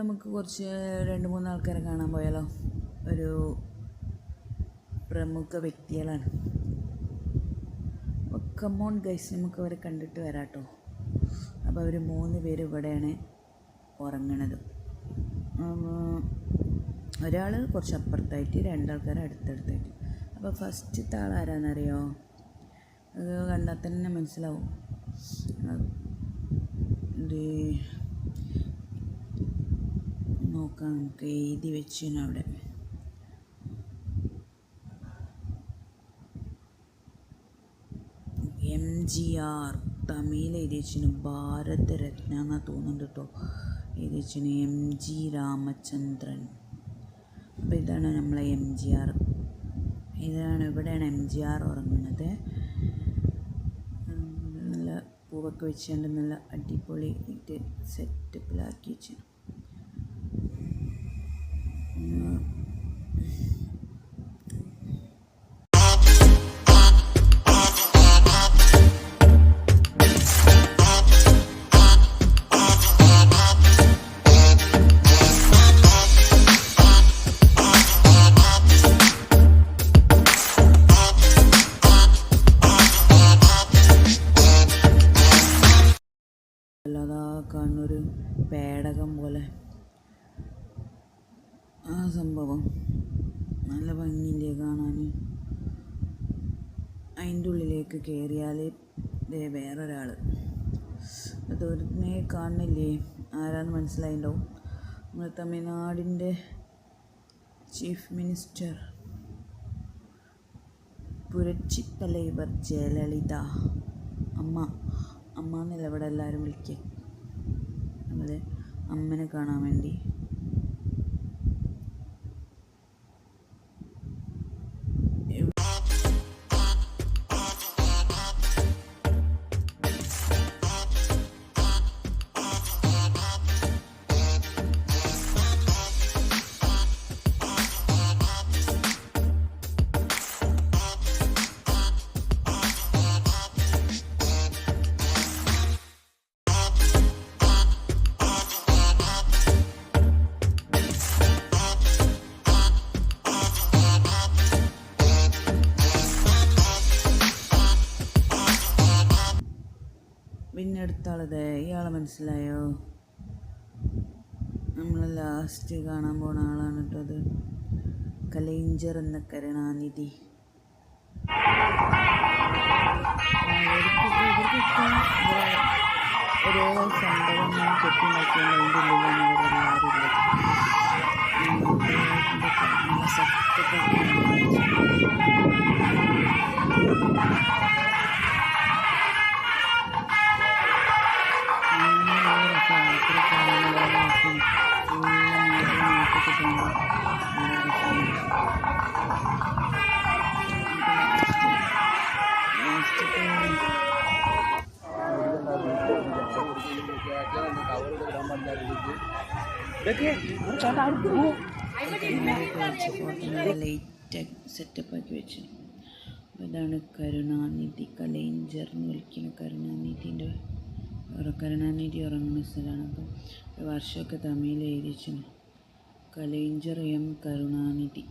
നമുക്ക് കുറച്ച് രണ്ട് മൂന്ന് ആൾക്കാരെ കാണാൻ പോയാലോ? ഒരു പ്രമുഖ വ്യക്തികളാണ്. കമ്മോൺ ഗൈസ് നമുക്ക് അവരെ കണ്ടിട്ട് വരാം കേട്ടോ അപ്പോൾ അവർ മൂന്ന് പേര് ഇവിടെയാണ് ഉറങ്ങണത്. ഒരാൾ കുറച്ച് അപ്പുറത്തായിട്ട് രണ്ടാൾക്കാർ അടുത്തടുത്തായിട്ട്. അപ്പോൾ ഫസ്റ്റത്തെ ആൾ ആരാന്നറിയോ? കണ്ടാൽ തന്നെ മനസ്സിലാവും. നോക്കാം നമുക്ക് എഴുതി വെച്ചു അവിടെ. എം ജി ആർ തമിഴിൽ എഴുതി ഭാരത് രത്ന എന്ന് തോന്നുന്നുണ്ട് കേട്ടോ. എഴുതി വെച്ചിന് എം ജി രാമചന്ദ്രൻ. അപ്പോൾ ഇതാണ് നമ്മളെ എം ജി ആർ. ഇതാണ് ഇവിടെയാണ് എം ജി ആർ ഉറങ്ങുന്നത്. നല്ല പൂവൊക്കെ വെച്ചുകൊണ്ട് നല്ല അടിപൊളി ഇത് സെറ്റപ്പിലാക്കി വെച്ചു സംഭവം. നല്ല ഭംഗിയില്ലേ കാണാൻ അതിന്റെ ഉള്ളിലേക്ക് കയറിയാൽ ദേ വേറൊരാൾ ദൂരത്തിനെ കാണുന്നില്ലേ? ആരാന്ന് മനസ്സിലായിണ്ടാവും. നമ്മുടെ തമിഴ്നാടിന്റെ ചീഫ് മിനിസ്റ്റർ. പുരച്ചി തലൈവർ ജയലളിത. അമ്മ. അമ്മ എന്നല്ല ഇവിടെ എല്ലാവരും വിളിക്കുക നമ്മളെ അമ്മനെ കാണാൻ വേണ്ടി. പിന്നെ അടുത്ത ആളത് ഇയാളെ മനസ്സിലായോ നമ്മൾ ലാസ്റ്റ് കാണാൻ പോണ ആളാണ് കേട്ടോ അത് കലൈഞ്ചർ എന്ന കരുണാനിധി ഓരോ സംഭവം ഞാൻ കെട്ടിണ്ടാക്കിയാണ് അതിന്റെ സത്യത്തിൽ ലൈറ്റ് സെറ്റപ്പ് ആക്കി വെച്ചു ഇതാണ് കരുണാനിധി കലൈഞ്ചർ എന്ന് വിളിക്കുന്ന കരുണാനിധിന്റെ കരുണാനിധി ഉറങ്ങുന്ന സ്ഥലമാണ്. അപ്പം വർഷമൊക്കെ തമിഴിൽ എഴുതി വെച്ചു കലൈഞ്ചർ എം കരുണാനിധി.